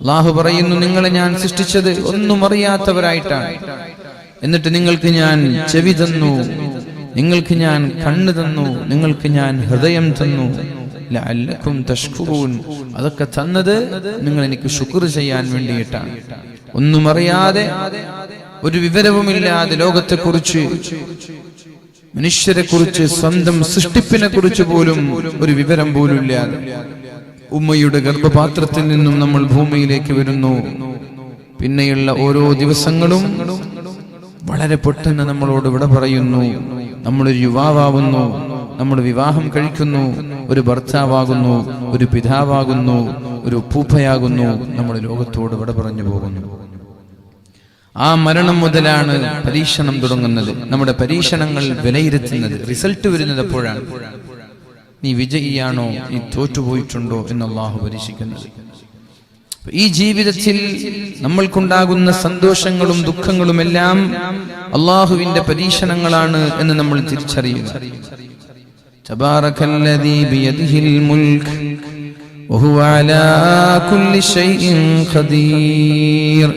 അള്ളാഹു പറയുന്നു നിങ്ങളെ ഞാൻ സൃഷ്ടിച്ചത് ഒന്നും അറിയാത്തവരായിട്ടാണ്. എന്നിട്ട് നിങ്ങൾക്ക് ഞാൻ ചെവി തന്നു നിങ്ങൾക്ക് ഞാൻ കണ്ണ് തന്നു നിങ്ങൾക്ക് ഞാൻ ഹൃദയം തന്നു. തഷ്കുറൂൻ. അതൊക്കെ തന്നത് നിങ്ങൾ എനിക്ക് ശുക്ർ ചെയ്യാൻ വേണ്ടിയിട്ടാണ്. ഒന്നും അറിയാതെ ഒരു വിവരവുമില്ലാതെ ലോകത്തെക്കുറിച്ച് മനുഷ്യരെ കുറിച്ച് സ്വന്തം സൃഷ്ടിപ്പിനെ കുറിച്ച് പോലും ഒരു വിവരം പോലും ഇല്ലാതെ. ഉമ്മയുടെ ഗർഭപാത്രത്തിൽ നിന്നും നമ്മൾ ഭൂമിയിലേക്ക് വരുന്നു. പിന്നെയുള്ള ഓരോ ദിവസങ്ങളും വളരെ പെട്ടെന്ന് നമ്മളോട് ഇവിടെ പറയുന്നു. നമ്മളൊരു യുവാവാകുന്നു. നമ്മൾ വിവാഹം കഴിക്കുന്നു. ഒരു ഭർത്താവാകുന്നു. ഒരു പിതാവാകുന്നു. ഒരു ഉപ്പൂപ്പയാകുന്നു. നമ്മൾ ലോകത്തോട് ഇവിടെ പറഞ്ഞു പോകുന്നു. ആ മരണം മുതലാണ് പരീക്ഷണം തുടങ്ങുന്നത്. നമ്മുടെ പരീക്ഷണങ്ങൾ വിലയിരുത്തുന്നത്. റിസൾട്ട് വരുന്നത് എപ്പോഴാണ്? നീ വിജയിയാണോ നീ തോറ്റുപോയിട്ടുണ്ടോ എന്ന് അള്ളാഹു പരീക്ഷിക്കുന്നത് ഈ ജീവിതത്തിൽ നമ്മൾക്കുണ്ടാകുന്ന സന്തോഷങ്ങളും ദുഃഖങ്ങളും എല്ലാം അള്ളാഹുവിന്റെ പരീക്ഷണങ്ങളാണ് എന്ന് നമ്മൾ തിരിച്ചറിയുക تبارك الذي بيده الملك وهو على كل شيء قدير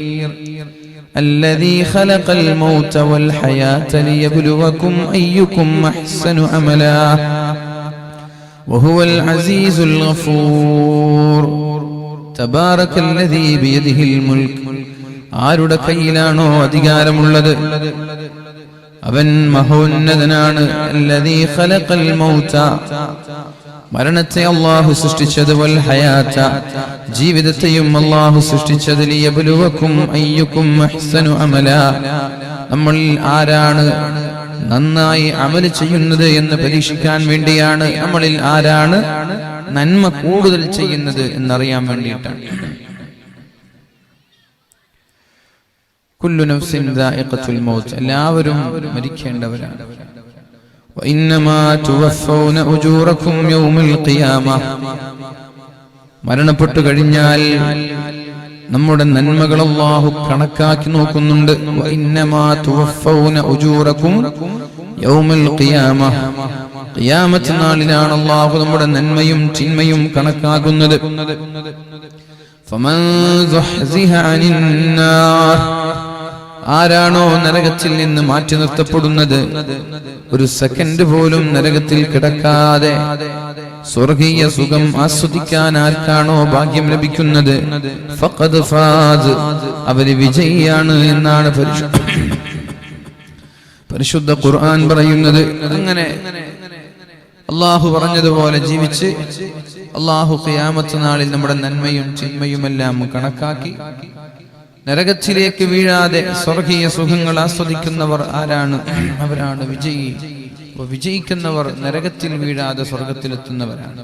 الذي خلق الموت والحياة ليبلوكم أيكم أحسن عملا وهو العزيز الغفور تبارك الذي بيده الملك ആരുടെ കയ്യിലാണോ അധികാരമുള്ളത് അവൻ മഹോന്നതനാണ് അല്ലദീ ഖലഖൽ മൗത മരണത്തെ അള്ളാഹു സൃഷ്ടിച്ചത് വൽ ഹയാത്ത ജീവിതത്തെയും അള്ളാഹു സൃഷ്ടിച്ചത് ലിയബ്ലുവക്കും അയ്യുക്കും അഹ്സനു അമല നമ്മൾ ആരാണ് നന്നായി അമൽ ചെയ്യുന്നത് എന്ന് പരീക്ഷിക്കാൻ വേണ്ടിയാണ് നമ്മളിൽ ആരാണ് നന്മ കൂടുതൽ ചെയ്യുന്നത് എന്നറിയാൻ വേണ്ടിയിട്ടാണ്. എല്ലാവരും മരിക്കേണ്ടവരാണ്. മരണപ്പെട്ടു കഴിഞ്ഞാൽ നമ്മുടെ നന്മകൾ അള്ളാഹു കണക്കാക്കി നോക്കുന്നുണ്ട്. നാളിലാണ് അള്ളാഹു നമ്മുടെ നന്മയും ചിന്മയും കണക്കാക്കുന്നത്. ആരാണോ നരകത്തിൽ നിന്ന് മാറ്റി നിർത്തപ്പെടുന്നത്? ഒരു സെക്കൻഡ് പോലും നരകത്തിൽ കിടക്കാതെ. സ്വർഗീയ സുഖം ആസ്വദിക്കാൻ ആർക്കാണോ ഭാഗ്യം ലഭിക്കുന്നത്? ഫഖദ് അവർ വിജയിയാണ് എന്നാണ് പരിശുദ്ധ ഖുർആൻ പറയുന്നത്. അങ്ങനെ അള്ളാഹു പറഞ്ഞതുപോലെ ജീവിച്ച് അള്ളാഹു ഖിയാമത്ത് നാളിൽ നമ്മുടെ നന്മയും ചിന്മയുമെല്ലാം കണക്കാക്കി നരകത്തിലേക്ക് വീഴാതെ സ്വർഗീയ സുഖങ്ങൾ ആസ്വദിക്കുന്നവർ ആരാണ്? അവരാണ് വിജയി. അപ്പൊ വിജയിക്കുന്നവർ നരകത്തിൽ വീഴാതെ സ്വർഗത്തിലെത്തുന്നവരാണ്.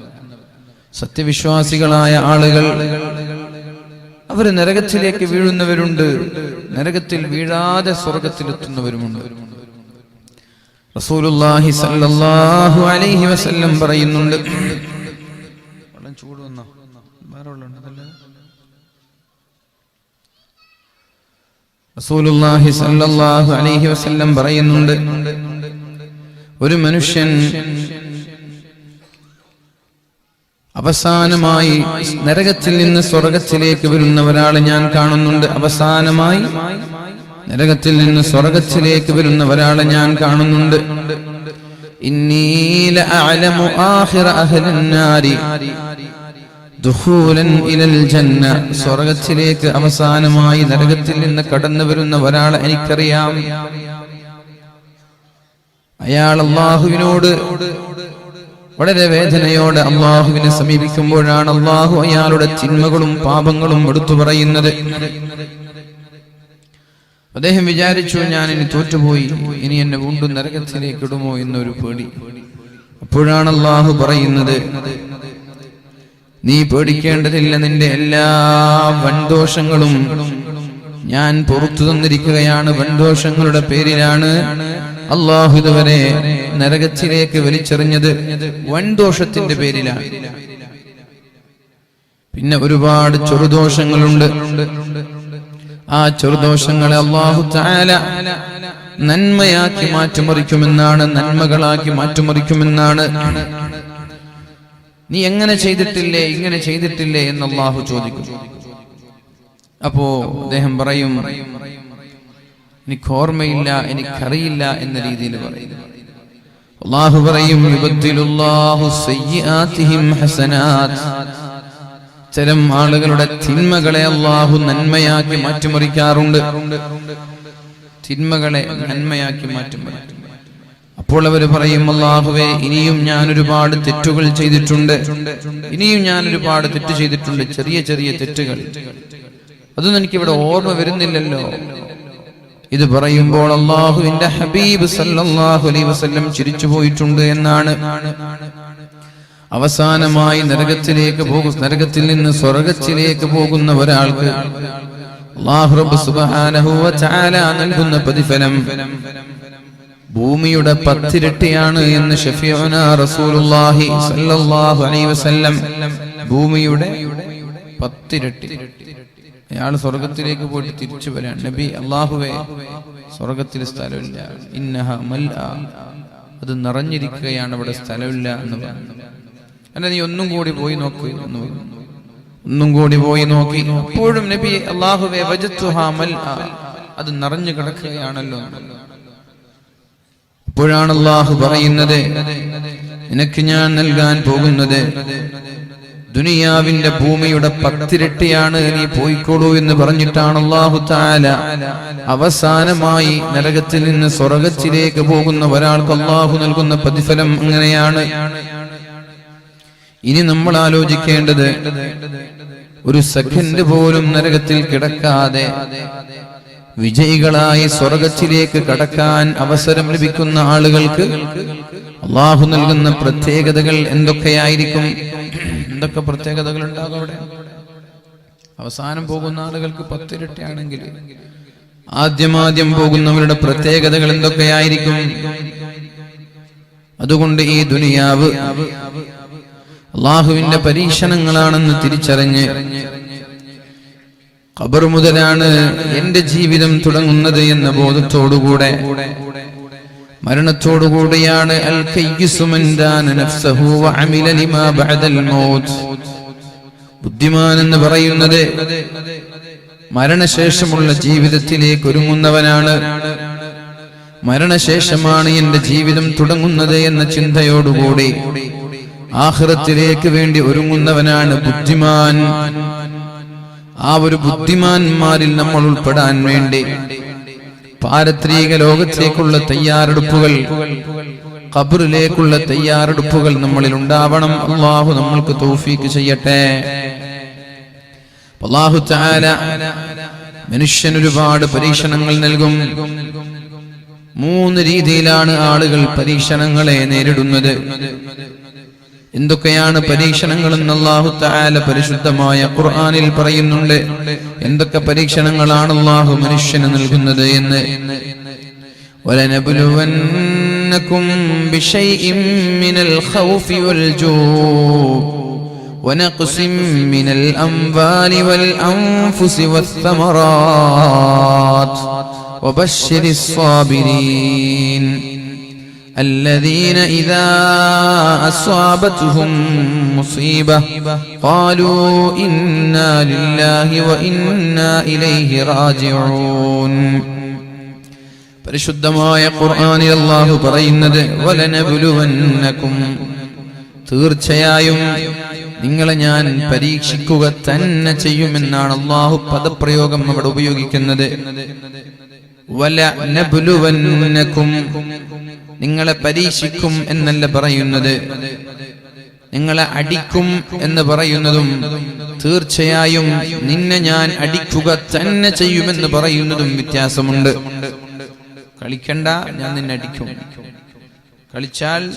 സത്യവിശ്വാസികളായ ആളുകൾ അവർ നരകത്തിലേക്ക് വീഴുന്നവരുണ്ട് നരകത്തിൽ വീഴാതെ സ്വർഗത്തിലെത്തുന്നവരുമുണ്ട്. റസൂലുള്ളാഹി സല്ലല്ലാഹു അലൈഹി വസല്ലം പറയുന്നുണ്ട് വെള്ളം ചൂട് റസൂലുള്ളാഹി സല്ലല്ലാഹു അലൈഹി വസല്ലം പറയുന്നുണ്ട് ഒരു മനുഷ്യൻ അവസാനമായി നരകത്തിൽ നിന്ന് സ്വർഗത്തിലേക്ക് വരുന്ന ഒരാളെ ഞാൻ കാണുന്നുണ്ട്. അവസാനമായി നരകത്തിൽ നിന്ന് സ്വർഗത്തിലേക്ക് വരുന്ന ഒരാളെ ഞാൻ കാണുന്നുണ്ട്. സ്വർഗത്തിലേക്ക് അവസാനമായി നരകത്തിൽ നിന്ന് കടന്നു വരുന്ന ഒരാളെ എനിക്കറിയാം. അയാൾ അള്ളാഹുവിനോട് വളരെ വേദനയോടെ അള്ളാഹുവിനെ സമീപിക്കുമ്പോഴാണ് അള്ളാഹു അയാളുടെ ചിന്മകളും പാപങ്ങളും എടുത്തു പറയുന്നത്. അദ്ദേഹം വിചാരിച്ചു ഞാൻ ഇനി തോറ്റുപോയി. ഇനി എന്നെ വീണ്ടും നരകത്തിലേക്ക് ഇടുമോ എന്നൊരു പേടി. അപ്പോഴാണ് അള്ളാഹു പറയുന്നത് നീ പേടിക്കേണ്ടതില്ല നിന്റെ എല്ലാ വൻദോഷങ്ങളും ഞാൻ പുറത്തു തന്നിരിക്കുകയാണ്. വൻദോഷങ്ങളുടെ പേരിലാണ് അള്ളാഹു ഇതുവരെ നരകത്തിലേക്ക് വലിച്ചെറിഞ്ഞത് വൻദോഷത്തിന്റെ പേരിലാണ്. പിന്നെ ഒരുപാട് ചെറുദോഷങ്ങളുണ്ട്. ആ ചെറുദോഷങ്ങളെ അള്ളാഹു താല നന്മയാക്കി മാറ്റിമറിക്കുമെന്നാണ് നന്മകളാക്കി മാറ്റിമറിക്കുമെന്നാണ്. നീ എങ്ങനെ ചെയ്തിട്ടില്ലേ ഇങ്ങനെ ചെയ്തിട്ടില്ലേ എന്ന് അള്ളാഹു ചോദിക്കും. അപ്പോ അദ്ദേഹം പറയും എനിക്ക് ഓർമ്മയില്ല എനിക്കറിയില്ല എന്ന രീതിയിൽ പറയുന്നു. അള്ളാഹു പറയും യുബദ്ദിലുല്ലാഹു സയ്യാത്തിഹിം ഹസനാത് ചിലം ആളുകളുടെ തിന്മകളെ അള്ളാഹു നന്മയാക്കി മാറ്റിമറിക്കാറുണ്ട്. തിന്മകളെ നന്മയാക്കി മാറ്റിമറിക്കും. അപ്പോൾ അവർ പറയും അള്ളാഹുവേ ഇനിയും ഞാൻ ഒരുപാട് തെറ്റുകൾ ചെയ്തിട്ടുണ്ട്. ഇനിയും ഞാൻ ഒരുപാട് തെറ്റ് ചെയ്തിട്ടുണ്ട്. ചെറിയ ചെറിയ തെറ്റുകൾ. അതൊന്നും എനിക്കിവിടെ ഓർമ്മ വരുന്നില്ലല്ലോ. ഇത് പറയുമ്പോൾ അള്ളാഹുവിന്റെ ഹബീബ് സല്ലല്ലാഹു അലൈഹി വസല്ലം ചിരിച്ചു പോയിട്ടുണ്ട് എന്നാണ്. അവസാനമായി നരകത്തിലേക്ക് പോകും നരകത്തിൽ നിന്ന് സ്വർഗത്തിലേക്ക് പോകുന്ന ഒരാൾക്ക് റബ്ബ് സുബ്ഹാനഹു നൽകുന്ന പ്രതിഫലം ഭൂമിയുടെ പത്തിരട്ടിയാണ് എന്ന് ഷഫീഉന റസൂലുള്ളാഹി സല്ലല്ലാഹു അലൈഹി വസല്ലം ഭൂമിയുടെ പത്തിരട്ടി. അയാൾ സ്വർഗത്തിലേക്ക് പോയിട്ട് തിരിച്ചു വരാൻ. നബി അള്ളാഹുവേ സ്വർഗത്തിൽ സ്ഥലമില്ല. ഇന്നഹ മൽഅ. അത് നിറഞ്ഞിരിക്കുകയാണ് അവിടെ സ്ഥലമില്ല എന്ന് പറഞ്ഞു. അല്ല നീ ഒന്നും കൂടി പോയി നോക്ക് എന്ന് പറഞ്ഞു. ഒന്നും കൂടി പോയി നോക്കി. അപ്പോഴും നബി അള്ളാഹുവേ വജത്തുഹാ മൽഅ. അത് നിറഞ്ഞു കിടക്കുകയാണല്ലോ. അപ്പോഴാണ് അള്ളാഹു പറയുന്നത് നിനക്ക് ഞാൻ നൽകാൻ പോകുന്നത് ദുനിയാവിന്റെ ഭൂമിയുടെ പത്തിരട്ടിയാണ് നീ പോയിക്കോളൂ എന്ന് പറഞ്ഞിട്ടാണ് അള്ളാഹു താല അവസാനമായി നരകത്തിൽ നിന്ന് സ്വർഗത്തിലേക്ക് പോകുന്ന ഒരാൾക്ക് അള്ളാഹു നൽകുന്ന പ്രതിഫലം അങ്ങനെയാണ്. ഇനി നമ്മൾ ആലോചിക്കേണ്ടത് ഒരു സെക്കൻഡ് പോലും നരകത്തിൽ കിടക്കാതെ വിജയികളായി സ്വർഗത്തിലേക്ക് കടക്കാൻ അവസരം ലഭിക്കുന്ന ആളുകൾക്ക് അള്ളാഹു നൽകുന്ന പ്രത്യേകതകൾ എന്തൊക്കെയായിരിക്കും? എന്തൊക്കെ പ്രത്യേകതകൾ ഉണ്ടാകും അവിടെ? അവസാനം പോകുന്ന ആളുകൾക്ക് പത്തിരട്ടിയാണെങ്കിൽ ആദ്യമാദ്യം പോകുന്നവരുടെ പ്രത്യേകതകൾ എന്തൊക്കെയായിരിക്കും? അതുകൊണ്ട് ഈ ദുനിയാവ് അള്ളാഹുവിന്റെ പരീക്ഷണങ്ങളാണെന്ന് തിരിച്ചറിഞ്ഞ് ഖബർ മുതലാണ് എന്റെ ജീവിതം തുടങ്ങുന്നത് എന്ന ബോധത്തോടുകൂടെ മരണത്തോടുകൂടിയാണ് അൽ നഫ്സഹു വഅമില ലിമാ ബഅദൽ മൗത്ത്. ബുദ്ധിമാൻ എന്ന് പറയുന്നത് മരണശേഷമുള്ള ജീവിതത്തിലേക്ക് ഒരുങ്ങുന്നവനാണ്. മരണശേഷമാണ് എന്റെ ജീവിതം തുടങ്ങുന്നത് എന്ന ചിന്തയോടുകൂടി ആഹ്റത്തിലേക്ക് വേണ്ടി ഒരുങ്ങുന്നവനാണ് ബുദ്ധിമാൻ. ആ ഒരു ബുദ്ധിമാന്മാരിൽ നമ്മൾ ഉൾപ്പെടാൻ വേണ്ടി പാരത്രിക ലോകത്തേക്കുള്ള തയ്യാറെടുപ്പുകൾ ഖബറിലേക്കുള്ള തയ്യാറെടുപ്പുകൾ നമ്മളിൽ ഉണ്ടാവണം അള്ളാഹു നമ്മൾക്ക് തൗഫീക്ക് ചെയ്യട്ടെ. അള്ളാഹു ചാല മനുഷ്യൻ ഒരുപാട് പരീക്ഷണങ്ങൾ നൽകും. മൂന്ന് രീതിയിലാണ് ആളുകൾ പരീക്ഷണങ്ങളെ നേരിടുന്നത്. എന്തൊക്കെയാണ് പരീക്ഷണങ്ങൾ എന്ന് അള്ളാഹു താല പരിശുദ്ധമായ ഖുർആനിൽ പറയുന്നുണ്ട് എന്തൊക്കെ പരീക്ഷണങ്ങളാണ് അള്ളാഹു മനുഷ്യന് നൽകുന്നത് എന്ന് ولنبلونكم بشيء من الخوف والجوع ونقص من الأموال والأنفس والثمرات وبشر الصابرين الذين إذا أصابتهم مصيبة قالوا إنا لله وإنا إليه راجعون പരിശുദ്ധമായ ഖുർആനിൽ അല്ലാഹു പറയുന്നത് വലനബുലുവന്നക്കും തീർച്ചയായും നിങ്ങളെ ഞാൻ പരീക്ഷിക്കുക തന്നെ ചെയ്യുമെന്നാണ് അള്ളാഹു പദപ്രയോഗം അവിടെ ഉപയോഗിക്കുന്നത് വലനബുലുവന്നക്കും നിങ്ങളെ പരീക്ഷിക്കും എന്നല്ല പറയുന്നത്. നിങ്ങളെ അടിക്കും എന്ന് പറയുന്നതും തീർച്ചയായും നിന്നെ ഞാൻ അടിക്കുക തന്നെ ചെയ്യുമെന്ന് പറയുന്നതും വ്യത്യാസമുണ്ട്. കളിക്കണ്ട ഞാൻ നിന്നെ അടിക്കും. കളിച്ചാൽ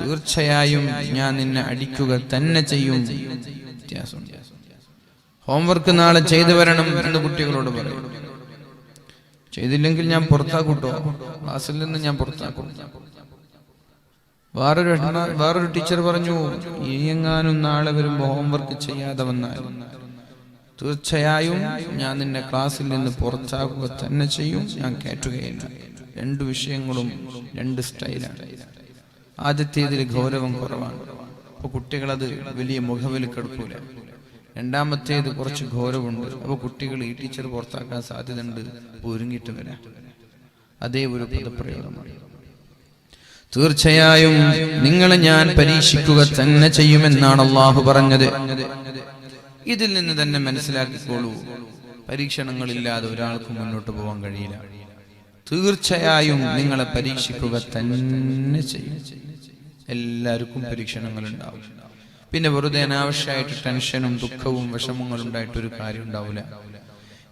തീർച്ചയായും ഞാൻ നിന്നെ അടിക്കുക തന്നെ ചെയ്യും. വ്യത്യാസമുണ്ട്. ഹോംവർക്ക് നാളെ ചെയ്തു വരണം എന്ന് കുട്ടികളോട് പറയും. ചെയ്തില്ലെങ്കിൽ ഞാൻ പുറത്താക്കൂട്ടോ? ക്ലാസ്സിൽ നിന്ന് ഞാൻ പുറത്താക്കും. വേറൊരു വേറൊരു ടീച്ചർ പറഞ്ഞു എങ്ങാനും നാളെ വരുമ്പോ ഹോംവർക്ക് ചെയ്യാതെ വന്നാൽ തീർച്ചയായും ഞാൻ നിന്നെ ക്ലാസ്സിൽ നിന്ന് പുറത്താക്കുക തന്നെ ചെയ്യും ഞാൻ കേട്ടുകയില്ല രണ്ട് വിഷയങ്ങളും രണ്ട് സ്റ്റൈലാണ്. ആദ്യത്തേതിൽ ഗൗരവം കുറവാണ്. അപ്പൊ കുട്ടികളത് വലിയ മുഖവിൽ രണ്ടാമത്തേത് കുറച്ച് ഘോരമുണ്ട് അപ്പൊ കുട്ടികൾ ഈ ടീച്ചർ പുറത്താക്കാൻ സാധ്യതയുണ്ട്. ഒരുങ്ങിയിട്ട് വരാം. അതേ ഒരു പദപ്രയോഗമാണ് തീർച്ചയായും നിങ്ങളെ ഞാൻ പരീക്ഷിക്കുക തന്നെ ചെയ്യുമെന്നാണ് അള്ളാഹു പറഞ്ഞത്. ഇതിൽ നിന്ന് തന്നെ മനസ്സിലാക്കിക്കോളൂ. പരീക്ഷണങ്ങളില്ലാതെ ഒരാൾക്ക് മുന്നോട്ട് പോകാൻ കഴിയില്ല. തീർച്ചയായും നിങ്ങളെ പരീക്ഷിക്കുക തന്നെ ചെയ്യും. എല്ലാവർക്കും പരീക്ഷണങ്ങൾ ഉണ്ടാവും പിന്നെ വെറുതെ അനാവശ്യമായിട്ട് ടെൻഷനും ദുഃഖവും വിഷമങ്ങളും ഉണ്ടായിട്ട് ഒരു കാര്യം ഉണ്ടാവില്ല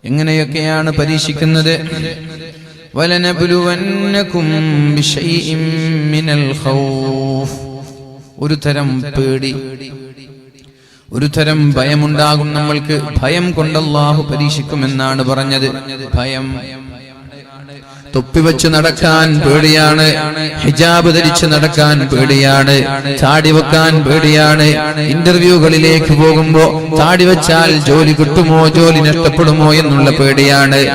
എങ്ങനെയൊക്കെയാണ് പരീക്ഷിക്കുന്നത്? ഒരു തരം പേടി ഒരു തരം ഭയമുണ്ടാകും നമ്മൾക്ക്. ഭയം കൊണ്ടല്ലാഹു പരീക്ഷിക്കുമെന്നാണ് പറഞ്ഞത്. ഭയം തൊപ്പിവെച്ച് നടക്കാൻ പേടിയാണ്. ഹിജാബ് ധരിച്ച് നടക്കാൻ പേടിയാണ്. താടി വെക്കാൻ പേടിയാണ്. ഇന്റർവ്യൂകളിലേക്ക് പോകുമ്പോ താടി വെച്ചാൽ ജോലി കിട്ടുമോ ജോലി നഷ്ടപ്പെടുമോ എന്നുള്ള പേടിയാണ്.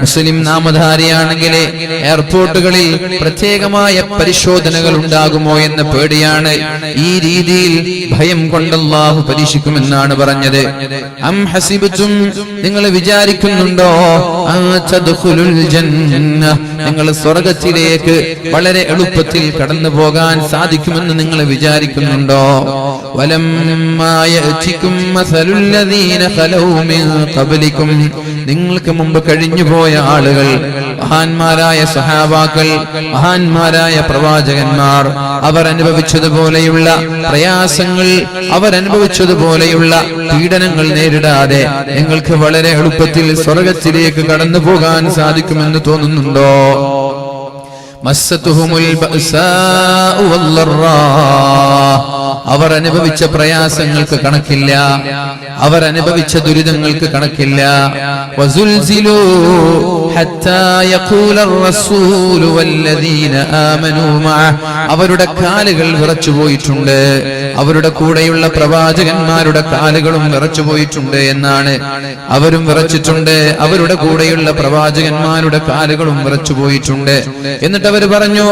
മുസ്ലിം നാമധാരിയാണെങ്കിൽ എയർപോർട്ടുകളിൽ പ്രത്യേകമായ പരിശോധനകൾ ഉണ്ടാകുമോ എന്ന പേടിയാണ്. ഈ രീതിയിൽ ഭയം കൊണ്ടല്ലാഹു പരീക്ഷിക്കുമെന്നാണ് പറഞ്ഞത്. അം ഹസിബും നിങ്ങൾ വിചാരിക്കുന്നുണ്ടോ? ജന്ന നിങ്ങൾ സ്വർഗത്തിലേക്ക് വളരെ എളുപ്പത്തിൽ കടന്നു പോകാൻ സാധിക്കുമെന്ന് നിങ്ങൾ വിചാരിക്കുന്നുണ്ടോ? നിങ്ങൾക്ക് മുമ്പ് കഴിഞ്ഞുപോയ ആളുകൾ മഹാന്മാരായ സഹാബാക്കൾ മഹാന്മാരായ പ്രവാചകന്മാർ അവർ അനുഭവിച്ചതുപോലെയുള്ള പ്രയാസങ്ങൾ അവരനുഭവിച്ചതുപോലെയുള്ള പീഡനങ്ങൾ നേരിടാതെ നിങ്ങൾക്ക് വളരെ എളുപ്പത്തിൽ സ്വർഗത്തിലേക്ക് കടന്നു പോകാൻ സാധിക്കുമെന്ന് തോന്നുന്നുണ്ടോ? മസ്സത്തുഹുമുൽ ബഅസാഉ വല്ലറാ അവർ അനുഭവിച്ച പ്രയാസങ്ങൾക്ക് കണക്കില്ല. അവർ അനുഭവിച്ച ദുരിതങ്ങൾക്ക് കണക്കില്ല. അവരുടെ കാലുകൾ വിറച്ചു പോയിട്ടുണ്ട് അവരുടെ കൂടെയുള്ള പ്രവാചകന്മാരുടെ കാലുകളും വിറച്ചുപോയിട്ടുണ്ട് എന്നാണ്. അവരും വിറച്ചിട്ടുണ്ട്. അവരുടെ കൂടെയുള്ള പ്രവാചകന്മാരുടെ കാലുകളും വിറച്ചുപോയിട്ടുണ്ട്. എന്നിട്ട് അവർ പറഞ്ഞു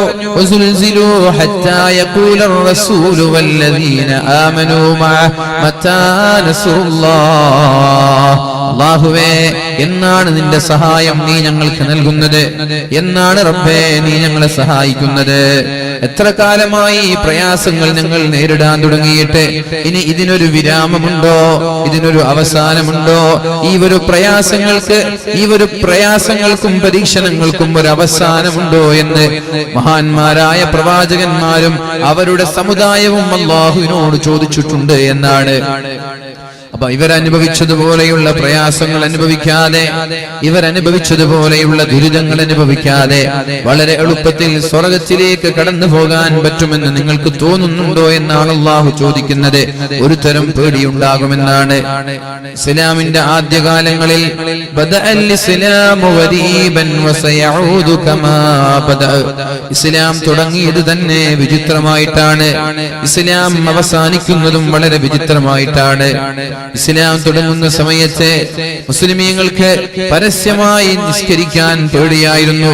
എന്നാണ് നിന്റെ സഹായം നീ ഞങ്ങൾക്ക് നൽകുന്നത്? എന്നാണ് റബ്ബേ നീ ഞങ്ങളെ സഹായിക്കുന്നത്? എത്ര കാലമായി ഈ പ്രയാസങ്ങൾ ഞങ്ങൾ നേരിടാൻ തുടങ്ങിയിട്ട്? ഇനി ഇതിനൊരു വിരാമമുണ്ടോ? ഇതിനൊരു അവസാനമുണ്ടോ? ഈ ഒരു പ്രയാസങ്ങൾക്ക് ഈ ഒരു പ്രയാസങ്ങൾക്കും പരീക്ഷണങ്ങൾക്കും ഒരു അവസാനമുണ്ടോ എന്ന് മഹാന്മാരായ പ്രവാചകന്മാരും അവരുടെ സമുദായവും അള്ളാഹുവിനോട് ചോദിച്ചിട്ടുണ്ട് എന്നാണ്. അപ്പൊ ഇവരനുഭവിച്ചതുപോലെയുള്ള പ്രയാസങ്ങൾ അനുഭവിക്കാതെ ഇവരനുഭവിച്ചതുപോലെയുള്ള ദുരിതങ്ങൾ അനുഭവിക്കാതെ വളരെ എളുപ്പത്തിൽ സ്വർഗത്തിലേക്ക് കടന്നു പോകാൻ പറ്റുമെന്ന് നിങ്ങൾക്ക് തോന്നുന്നുണ്ടോ എന്നാണ് അള്ളാഹു ചോദിക്കുന്നത്. ഒരു തരം പേടിയുണ്ടാകുമെന്നാണ്. ഇസ്ലാമിന്റെ ആദ്യകാലങ്ങളിൽ. ഇസ്ലാം തുടങ്ങിയത് തന്നെ വിചിത്രമായിട്ടാണ്. ഇസ്ലാം അവസാനിക്കുന്നതും വളരെ വിചിത്രമായിട്ടാണ്. ഇസ്ലാം തുടങ്ങുന്ന സമയത്ത് മുസ്ലിമീങ്ങൾക്ക് പരസ്യമായി നിസ്കരിക്കാൻ പേടിയായിരുന്നു.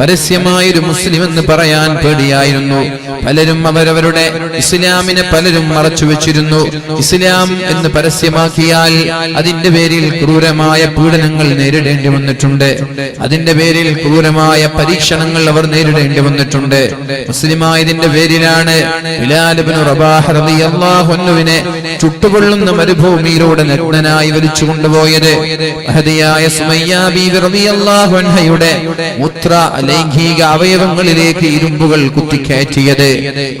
പരസ്യമായി ഒരു മുസ്ലിം എന്ന് പറയാൻ പേടിയായിരുന്നു. പലരും അവരവരുടെ ഇസ്ലാമിനെ പലരും മറച്ചു വെച്ചിരുന്നു. ഇസ്ലാം എന്ന് പരസ്യമാക്കിയാൽ അതിന്റെ പേരിൽ ക്രൂരമായ പീഡനങ്ങൾ നേരിടേണ്ടി വന്നിട്ടുണ്ട്. അതിന്റെ പേരിൽ ക്രൂരമായ പരീക്ഷണങ്ങൾ അവർ നേരിടേണ്ടി വന്നിട്ടുണ്ട്. മുസ്ലിമായതിന്റെ പേരിലാണ് റബാഹ് അൻഹുവിനെ ചുട്ടുപൊള്ളുന്ന മരുഭൂമിയിലൂടെ നഗ്നനായി വലിച്ചു കൊണ്ടുപോയത്. അൻഹയുടെ മൂത്ര ലൈംഗിക അവയവങ്ങളിലേക്ക് ഇരുമ്പുകൾ കുത്തിക്കയറ്റിയത്.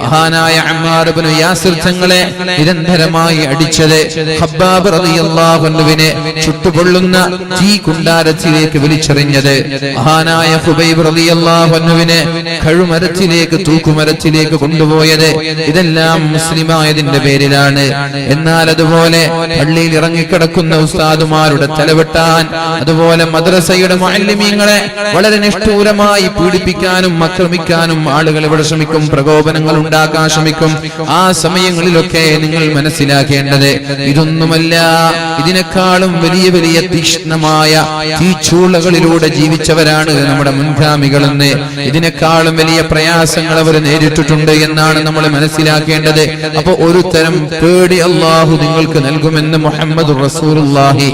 മഹാനായ അമ്മാർ ഇബ്നു യാസിർ തങ്ങളെ നിരന്തരമായി അടിച്ചത്. ഹബ്ബാബ് റബിയല്ലാഹുവിനെ ചുട്ടുപൊള്ളുന്ന തീ കുണ്ടാരത്തിലേക്ക് വലിച്ചെറിഞ്ഞത്. മഹാനായ ഹുബൈബ് റബിയല്ലാഹുവിനെ കഴുമരത്തിലേക്ക് തൂക്കുമരത്തിലേക്ക് കൊണ്ടുപോയത് ഇതെല്ലാം മുസ്ലിമായതിന്റെ പേരിലാണ്. എന്നാൽ അതുപോലെ പള്ളിയിൽ ഇറങ്ങിക്കിടക്കുന്ന ഉസ്താദുമാരുടെ തലവെട്ടാൻ അതുപോലെ മദ്രസയുടെ മാലിന്യങ്ങളെ വളരെ നിഷ്ഠൂരമായി പീഡിപ്പിക്കാനും ആക്രമിക്കാനും ആളുകൾ ഇവിടെ ശ്രമിക്കും പ്രകോപനങ്ങൾ ഉണ്ടാക്കാൻ ശ്രമിക്കും. ആ സമയങ്ങളിലൊക്കെ നിങ്ങൾ മനസ്സിലാക്കേണ്ടത് ഇതൊന്നുമല്ല. ഇതിനേക്കാളും വലിയ വലിയ തീക്ഷ്ണമായ തീച്ചൂളകളിലൂടെ ജീവിച്ചവരാണ് നമ്മുടെ മുൻഗാമികളെന്ന്. ഇതിനേക്കാളും വലിയ പ്രയാസങ്ങൾ അവർ നേരിട്ടിട്ടുണ്ട് എന്നാണ് നമ്മൾ മനസ്സിലാക്കേണ്ടത്. അപ്പൊ ഒരു തരം പേടി അള്ളാഹു നിങ്ങൾക്ക് നൽകുമെന്ന് മുഹമ്മദ് റസൂലുള്ളാഹി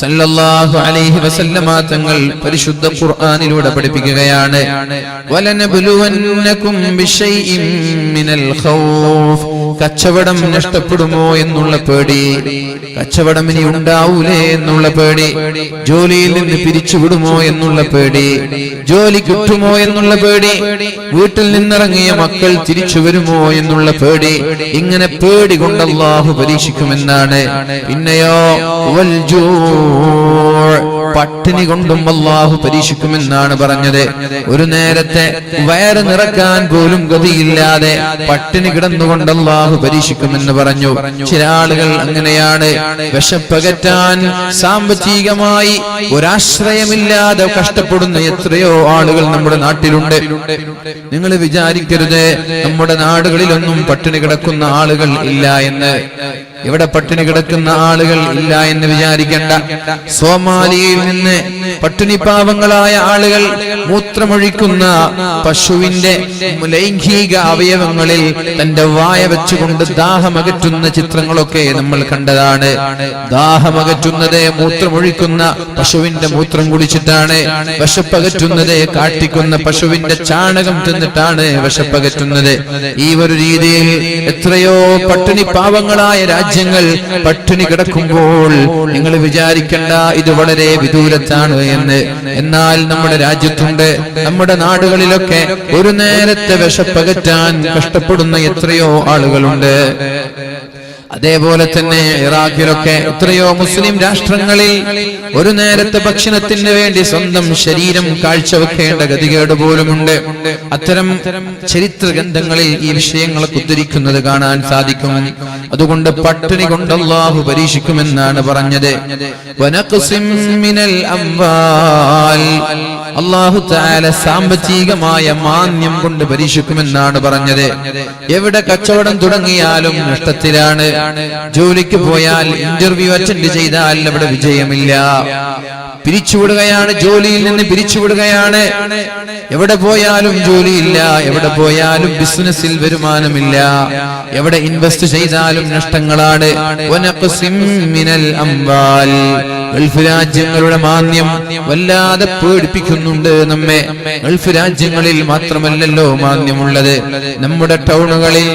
സല്ലല്ലാഹു അലൈഹി വസല്ലമ തങ്ങൾ പരിശുദ്ധ ഖുർആനിലൂടെ പഠിപ്പിക്കുകയാണ്. വലനബ്ലുവന്നകും ബിശൈഇൻ മിനൽ ഖൗഫ്. കച്ചവടം നഷ്ടപ്പെടുമോ എന്നുള്ള പേടി. കച്ചവടം ഇനി ഉണ്ടാവൂലേ എന്നുള്ള പേടി. ജോലിയിൽ നിന്ന് പിരിച്ചുവിടുമോ എന്നുള്ള പേടി. ജോലി കിട്ടുമോ എന്നുള്ള പേടി. വീട്ടിൽ നിന്നിറങ്ങിയ മക്കൾ തിരിച്ചു വരുമോ എന്നുള്ള പേടി. ഇങ്ങനെ പേടി കൊണ്ട് അള്ളാഹു പരീക്ഷിക്കുമെന്നാണ്. പിന്നെയോ വൽ ജൂ പട്ടിണി കൊണ്ടും അള്ളാഹു പരീക്ഷിക്കുമെന്നാണ് പറഞ്ഞത്. ഒരു നേരത്തെ വയറ് നിറക്കാൻ പോലും ഗതിയില്ലാതെ പട്ടിണി കിടന്നുകൊണ്ട് അള്ളാഹു പരീക്ഷിക്കുമെന്ന് പറഞ്ഞു. ചില ആളുകൾ അങ്ങനെയാണ്. വിശപ്പകറ്റാൻ സാമ്പത്തികമായി ഒരാശ്രയമില്ലാതെ കഷ്ടപ്പെടുന്ന എത്രയോ ആളുകൾ നമ്മുടെ നാട്ടിലുണ്ട്. നിങ്ങൾ വിചാരിക്കരുത് നമ്മുടെ നാടുകളിലൊന്നും പട്ടിണി കിടക്കുന്ന ആളുകൾ ഇല്ല എന്ന്. ഇവിടെ പട്ടിണി കിടക്കുന്ന ആളുകൾ ഇല്ല എന്ന് വിചാരിക്കേണ്ട. സോമാലിയിൽ നിന്ന് പട്ടിണി പാവങ്ങളായ ആളുകൾ മൂത്രമൊഴിക്കുന്ന പശുവിന്റെ ലൈംഗിക അവയവങ്ങളിൽ തന്റെ വായ വെച്ചുകൊണ്ട് ദാഹമകറ്റുന്ന ചിത്രങ്ങളൊക്കെ നമ്മൾ കണ്ടതാണ്. ദാഹമകറ്റുന്നത് മൂത്രമൊഴിക്കുന്ന പശുവിന്റെ മൂത്രം കുടിച്ചിട്ടാണ്. വിശപ്പകറ്റുന്നത് കാട്ടിക്കുന്ന പശുവിന്റെ ചാണകം തിന്നിട്ടാണ് വിശപ്പകറ്റുന്നത്. ഈ ഒരു രീതിയിൽ എത്രയോ പട്ടിണി പാവങ്ങളായ രാജ്യങ്ങൾ പട്ടിണി കിടക്കുമ്പോൾ നിങ്ങൾ വിചാരിക്കേണ്ട ഇത് വളരെ വിദൂരത്താണ് എന്ന്. എന്നാൽ നമ്മുടെ രാജ്യത്തുണ്ട് നമ്മുടെ നാടുകളിലൊക്കെ ഒരു നേരത്തെ വിശപ്പകറ്റാൻ കഷ്ടപ്പെടുന്ന എത്രയോ ആളുകളുണ്ട്. അതേപോലെ തന്നെ ഇറാഖിലൊക്കെ എത്രയോ മുസ്ലിം രാഷ്ട്രങ്ങളിൽ ഒരു നേരത്തെ ഭക്ഷണത്തിന് വേണ്ടി സ്വന്തം ശരീരം കാഴ്ചവെക്കേണ്ട ഗതികേട് പോലുമുണ്ട്. അത്തരം ചരിത്ര ഗ്രന്ഥങ്ങളിൽ ഈ വിഷയങ്ങളെ ഉദ്ധരിക്കുന്നത് കാണാൻ സാധിക്കും. അതുകൊണ്ട് പട്ടിണി കൊണ്ട് പരീക്ഷിക്കുമെന്നാണ് പറഞ്ഞത്. അള്ളാഹു താല സാമ്പത്തികമായ മാന്യം കൊണ്ട് പരീക്ഷിക്കുമെന്നാണ് പറഞ്ഞത്. എവിടെ കച്ചവടം തുടങ്ങിയാലും നഷ്ടത്തിലാണ്. ജോലിക്ക് പോയാൽ ഇന്റർവ്യൂ അറ്റൻഡ് ചെയ്താൽ അവിടെ വിജയമില്ല. പിരിച്ചുവിടുകയാണ് ജോലിയിൽ നിന്ന് പിരിച്ചുവിടുകയാണ്. എവിടെ പോയാലും ജോലിയില്ല എവിടെ പോയാലും ബിസിനസ്സിൽ വരുമാനമില്ല. എവിടെ ഇൻവെസ്റ്റ് ചെയ്താലും നഷ്ടങ്ങളാണ്. ഗൾഫ് രാജ്യങ്ങളുടെ മാന്യം വല്ലാതെ പേടിപ്പിക്കുന്നുണ്ട് നമ്മെ. ഗൾഫ് രാജ്യങ്ങളിൽ മാത്രമല്ലല്ലോ മാന്യമുള്ളത് നമ്മുടെ ടൗണുകളിൽ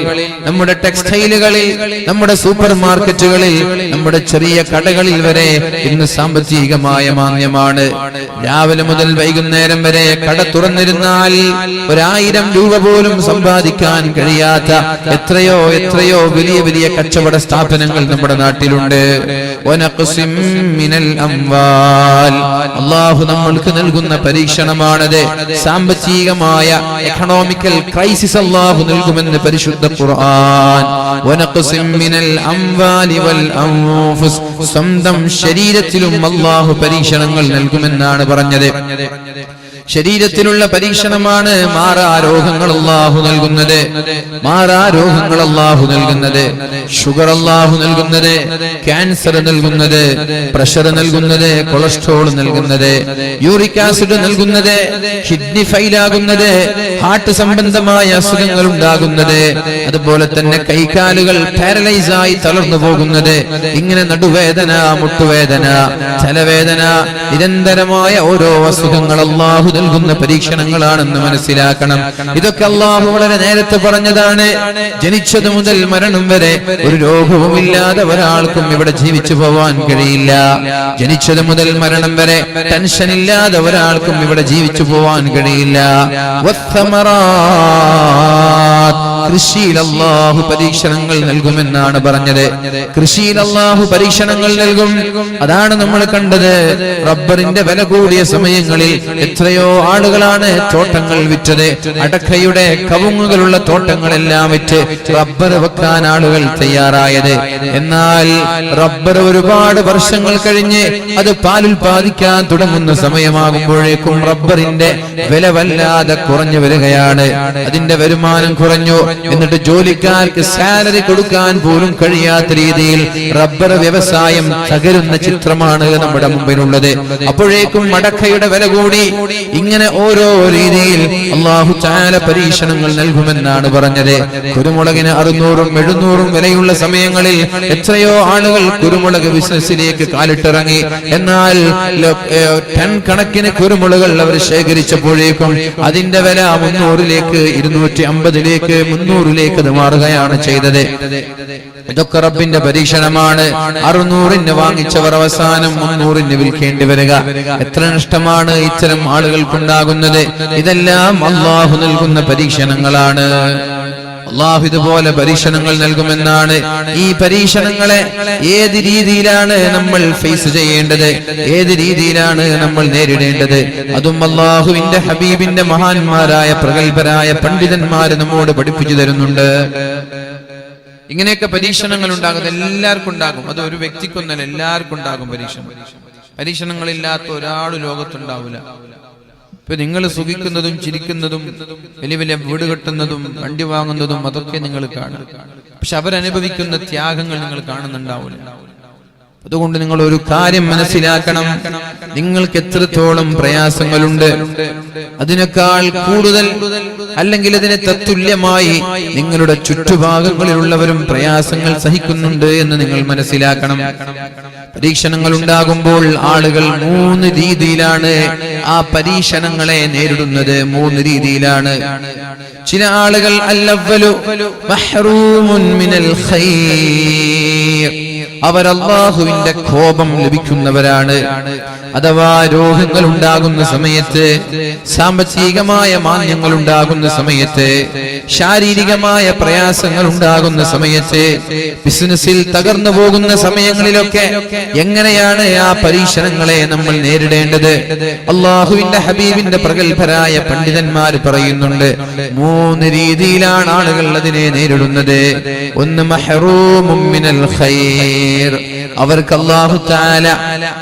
നമ്മുടെ ടെക്സ്റ്റൈലുകളിൽ നമ്മുടെ സൂപ്പർ മാർക്കറ്റുകളിൽ നമ്മുടെ ചെറിയ കടകളിൽ വരെ ഇന്ന് സാമ്പത്തികമായ മാന്യമാണ് രാവിലെ മുതൽ വൈകുന്നേരം വരെ കട തുറന്നിരുന്നാൽ ഒരായിരം രൂപ പോലും സമ്പാദിക്കാൻ കഴിയാത്ത എത്രയോ എത്രയോ വലിയ വലിയ കച്ചവട സ്ഥാപനങ്ങൾ നമ്മുടെ നാട്ടിലുണ്ട്. ഒനക്കുസിം മിനൽ അംവാൽ അള്ളാഹു നമ്മൾക്ക് നൽകുന്ന പരീക്ഷണമാണത്. സാമ്പത്തികമായ എക്കണോമിക്കൽ ക്രൈസിസ് അള്ളാഹു നൽകുമെന്ന് പരിശുദ്ധ ഖുർആൻ. സ്വന്തം ശരീരത്തിലും അള്ളാഹു പരീക്ഷണങ്ങൾ നൽകുമെന്നാണ് പറഞ്ഞത്. ശരീരത്തിലുള്ള പരീക്ഷണമാണ് മാറാ രോഗങ്ങൾ അള്ളാഹു നൽകുന്നത്. മാറാ രോഗങ്ങൾ അള്ളാഹു നൽകുന്നത്. ഷുഗർ അള്ളാഹു നൽകുന്നത്. ക്യാൻസർ നൽകുന്നത്. പ്രഷർ നൽകുന്നത്. കൊളസ്ട്രോൾ നൽകുന്നത്. യൂറിക് ആസിഡ് നൽകുന്നത്. കിഡ്നി ഫൈലാകുന്നത്. ഹാർട്ട് സംബന്ധമായ അസുഖങ്ങൾ ഉണ്ടാകുന്നത്. അതുപോലെ തന്നെ കൈകാലുകൾ പാരലൈസ് ആയി തളർന്നു പോകുന്നത്. ഇങ്ങനെ നടുവേദന മുട്ടുവേദന തലവേദന നിരന്തരമായ ഓരോ അസുഖങ്ങൾ അള്ളാഹു നൽകുന്ന പരീക്ഷണങ്ങളാണെന്ന് മനസ്സിലാക്കണം. ഇതൊക്കെ അള്ളാഹു വളരെ നേരത്തെ പറഞ്ഞതാണ്. ജനിച്ചത് മുതൽ മരണം വരെ ഒരു രോഗവും ഇല്ലാതെ ഒരാൾക്കും ഇവിടെ ജീവിച്ചു പോവാൻ കഴിയില്ല. ജനിച്ചത് മുതൽ മരണം വരെ ടെൻഷൻ ഇല്ലാതെ ഒരാൾക്കും ഇവിടെ ജീവിച്ചു പോവാൻ കഴിയില്ല. കൃഷിയിൽ അള്ളാഹു പരീക്ഷണങ്ങൾ നൽകുമെന്നാണ് പറഞ്ഞത്. കൃഷിയിൽ അള്ളാഹു പരീക്ഷണങ്ങൾ നൽകും. അതാണ് നമ്മൾ കണ്ടത്. റബ്ബറിന്റെ വില കൂടിയ സമയങ്ങളിൽ എത്രയോ ആളുകളാണ് തോട്ടങ്ങൾ വിറ്റത്. അടക്കയുടെ കവുങ്ങുകളുള്ള തോട്ടങ്ങളെല്ലാം വിറ്റ് റബ്ബർ വെക്കാൻ ആളുകൾ തയ്യാറായത്. എന്നാൽ റബ്ബർ ഒരുപാട് വർഷങ്ങൾ കഴിഞ്ഞ് അത് പാലുൽപാദിക്കാൻ തുടങ്ങുന്ന സമയമാകുമ്പോഴേക്കും റബ്ബറിന്റെ വില വല്ലാതെ കുറഞ്ഞു വരികയാണ്. അതിന്റെ വരുമാനം കുറഞ്ഞു. എന്നിട്ട് ജോലിക്കാർക്ക് സാലറി കൊടുക്കാൻ പോലും കഴിയാത്ത രീതിയിൽ റബ്ബർ വ്യവസായം തകരുന്ന ചിത്രമാണ് നമ്മുടെ മുമ്പിലുള്ളത്. അപ്പോഴേക്കും മടക്കയുടെ വില കൂടി. ഇങ്ങനെ ഓരോ രീതിയിൽ അള്ളാഹു ചാല പരീക്ഷണങ്ങൾ നൽകുമെന്നാണ് പറഞ്ഞത്. കുരുമുളകിന് അറുന്നൂറും എഴുന്നൂറും വിലയുള്ള സമയങ്ങളിൽ എത്രയോ ആളുകൾ കുരുമുളക് ബിസിനസ്സിലേക്ക് കാലിട്ടിറങ്ങി. എന്നാൽ ടൺ കണക്കിന് കുരുമുളകൾ അവർ ശേഖരിച്ചപ്പോഴേക്കും അതിന്റെ വില മുന്നൂറിലേക്ക് ഇരുന്നൂറ്റി അമ്പതിലേക്ക് മുന്നൂറിലേക്ക് അത് മാറുകയാണ് ചെയ്തത്. ഇതൊക്കെ റബ്ബിന്റെ പരീക്ഷണമാണ്. അറുന്നൂറിന് വാങ്ങിച്ചവർ അവസാനം മുന്നൂറിന് വിൽക്കേണ്ടി വരിക. എത്ര നഷ്ടമാണ് ഇത്തരം ആളുകൾക്കുണ്ടാകുന്നത്. ഇതെല്ലാം അള്ളാഹു നൽകുന്ന പരീക്ഷണങ്ങളാണ്. അള്ളാഹു ഇതുപോലെ പരീക്ഷണങ്ങൾ നൽകുമെന്നാണ്. ഈ പരീക്ഷണങ്ങളെ ഏത് രീതിയിലാണ് നമ്മൾ ഫേസ് ചെയ്യേണ്ടത്? ഏത് രീതിയിലാണ് നമ്മൾ നേരിടേണ്ടത്? അതും അള്ളാഹുവിന്റെ ഹബീബിന്റെ മഹാന്മാരായ പ്രഗത്ഭരായ പണ്ഡിതന്മാര് നമ്മോട് പഠിപ്പിച്ചു തരുന്നുണ്ട്. ഇങ്ങനെയൊക്കെ പരീക്ഷണങ്ങൾ ഉണ്ടാകും. എല്ലാവർക്കും ഉണ്ടാകും. അത് ഒരു വ്യക്തിക്കൊന്നല്ല എല്ലാവർക്കും ഉണ്ടാകും പരീക്ഷണം. പരീക്ഷണങ്ങളില്ലാത്ത ഒരാൾ ലോകത്തുണ്ടാവില്ല. ഇപ്പൊ നിങ്ങൾ സുഖിക്കുന്നതും ചിരിക്കുന്നതും വലിയ വലിയ വീട് കെട്ടുന്നതും വണ്ടി വാങ്ങുന്നതും അതൊക്കെ നിങ്ങൾ കാണും പക്ഷെ അവരനുഭവിക്കുന്ന ത്യാഗങ്ങൾ നിങ്ങൾ കാണുന്നുണ്ടാവില്ല. അതുകൊണ്ട് നിങ്ങൾ ഒരു കാര്യം മനസ്സിലാക്കണം. നിങ്ങൾക്ക് എത്രത്തോളം പ്രയാസങ്ങളുണ്ട്? അതിനേക്കാൾ കൂടുതൽ അല്ലെങ്കിൽ അതിനെ തത്തുല്യമായി നിങ്ങളുടെ ചുറ്റുഭാഗങ്ങളിലുള്ളവരും പ്രയാസങ്ങൾ സഹിക്കുന്നുണ്ട് എന്ന് നിങ്ങൾ മനസ്സിലാക്കണം. പരീക്ഷണങ്ങൾ ഉണ്ടാകുമ്പോൾ ആളുകൾ മൂന്ന് രീതിയിലാണ് ആ പരീക്ഷണങ്ങളെ നേരിടുന്നത്. മൂന്ന് രീതിയിലാണ്. ചില ആളുകൾ അല്ലവലു മഹ്റൂമുൻ മിനൽ ഖൈർ. അവർ അള്ളാഹുവിന്റെ കോപം ലഭിക്കുന്നവരാണ്. അഥവാ രോഗങ്ങൾ ഉണ്ടാകുന്ന സമയത്ത് സാമ്പത്തികമായ മാന്യങ്ങൾ ഉണ്ടാകുന്ന സമയത്ത് ശാരീരികമായ പ്രയാസങ്ങൾ ഉണ്ടാകുന്ന സമയത്ത് ബിസിനസ്സിൽ തകർന്നു പോകുന്ന സമയങ്ങളിലൊക്കെ എങ്ങനെയാണ് ആ പരീക്ഷണങ്ങളെ നമ്മൾ നേരിടേണ്ടത്? അള്ളാഹുവിന്റെ ഹബീബിന്റെ പ്രഗത്ഭരായ പണ്ഡിതന്മാർ പറയുന്നുണ്ട് മൂന്ന് രീതിയിലാണ് ആളുകൾ അതിനെ നേരിടുന്നത്. ഒന്ന് മഹറൂമും മിനൽ അവർക്ക് അള്ളാഹു താല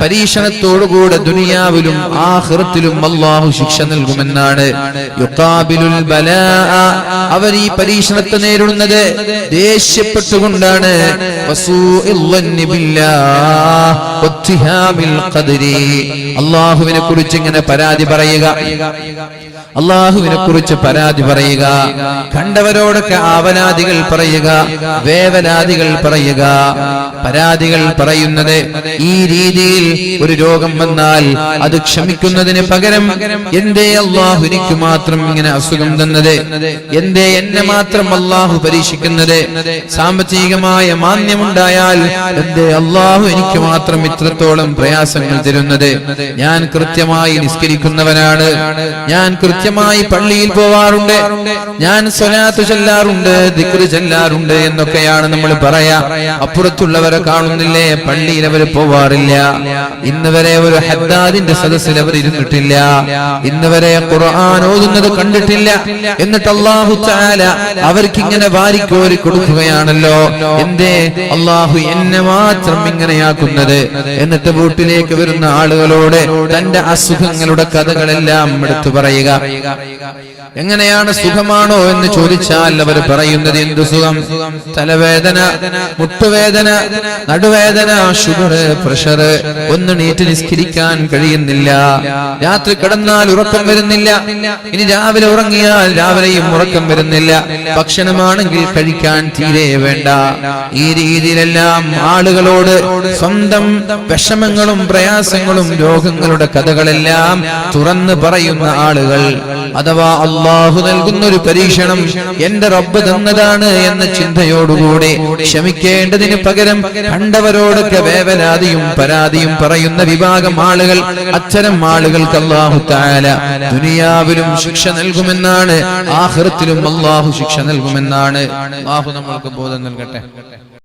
പരീക്ഷണത്തോടുകൂടെ ദുനിയാവിലും ആഖിറത്തിലും അള്ളാഹു ശിക്ഷ നൽകുമെന്നാണ്. അവർ ഈ പരീക്ഷണത്തെ നേരിടുന്നത് ദേഷ്യപ്പെട്ടുകൊണ്ടാണ്. അള്ളാഹുവിനെ കുറിച്ച് ഇങ്ങനെ പരാതി പറയുക. അള്ളാഹുവിനെ കുറിച്ച് പരാതി പറയുക കണ്ടവരോടൊക്കെ ആവനാദികൾ പറയുക വേവനാദികൾ പറയുക. പരാതികൾ പറയുന്നത് ഈ രീതിയിൽ ഒരു രോഗം വന്നാൽ അത് ക്ഷമിക്കുന്നതിന് പകരം എന്തേ അള്ളാഹു എനിക്ക് മാത്രം ഇങ്ങനെ അസുഖം തന്നത്? എന്തേ എന്നെ മാത്രം അള്ളാഹു പരീക്ഷിക്കുന്നത്? സാമ്പത്തികമായ മാന്യമുണ്ടായാൽ എന്തേ അള്ളാഹു എനിക്ക് മാത്രം ഇത്രത്തോളം പ്രയാസങ്ങൾ തരുന്നത്? ഞാൻ കൃത്യമായി നിസ്കരിക്കുന്നവനാണ്. ഞാൻ കൃത്യമായി പള്ളിയിൽ പോവാറുണ്ട്. ഞാൻ സ്വലാത്ത് ചെല്ലാറുണ്ട് ദിക്റ് ചെല്ലാറുണ്ട് എന്നൊക്കെയാണ് നമ്മൾ പറയാ. അപ്പുറത്തുള്ളവരെ കാണുന്നില്ലേ? പള്ളിയിൽ അവർ പോവാറില്ല. ഇന്ന് വരെ ഒരു ഹദ്ദാദിന്റെ സദസ്സിൽ അവർ ഇരുന്നിട്ടില്ല. ഇന്ന് വരെ ഖുർആൻ ഓതുന്നത് കണ്ടിട്ടില്ല. എന്നിട്ട് അള്ളാഹു തആല അവർക്ക് ഇങ്ങനെ വാരിക്കോരി കൊടുക്കുകയാണല്ലോ. എന്തേ? അള്ളാഹു എന്നെ മാത്രം ഇങ്ങനെയാക്കുന്നത്. എന്നിട്ട് വീട്ടിലേക്ക് വരുന്ന ആളുകളോട് തന്റെ അസുഖങ്ങളുടെ കഥകളെല്ലാം എടുത്തു പറയുക. പറയുക. എങ്ങനെയാണ് സുഖമാണോ എന്ന് ചോദിച്ചാൽ അവർ പറയുന്നത് എന്തു സുഖം? തലവേദന മുട്ടുവേദന നടുവേദന ഷുഗർ പ്രഷർ. ഒന്ന് നീറ്റ് നിസ്കരിക്കാൻ കഴിയുന്നില്ല. രാത്രി കിടന്നാൽ ഉറക്കം വരുന്നില്ല. ഇനി രാവിലെ ഉറങ്ങിയാൽ രാവിലെയും ഉറക്കം വരുന്നില്ല. ഭക്ഷണമാണെങ്കിൽ കഴിക്കാൻ തീരെ വേണ്ട. ഈ രീതിയിലെല്ലാം ആളുകളോട് സ്വന്തം വിഷമങ്ങളും പ്രയാസങ്ങളും രോഗങ്ങളുടെ കഥകളെല്ലാം തുറന്നു പറയുന്ന ആളുകൾ അഥവാ അള്ളാഹു നൽകുന്ന ഒരു പരീക്ഷണം എന്റെ റബ്ബ് തന്നതാണ് എന്ന ചിന്തയോടുകൂടി ക്ഷമിക്കേണ്ടതിന് പകരം കണ്ടവരോടൊക്കെ വേവലാതിയും പരാതിയും പറയുന്ന വിഭാഗം ആളുകൾ അത്തരം ആളുകൾക്ക് അള്ളാഹു താല ദുനിയാവിലും ശിക്ഷ നൽകുമെന്നാണ് ആഹൃത്തിലും അള്ളാഹു ശിക്ഷ നൽകുമെന്നാണ്. അള്ളാഹു നമ്മൾക്ക് ബോധം നൽകട്ടെ.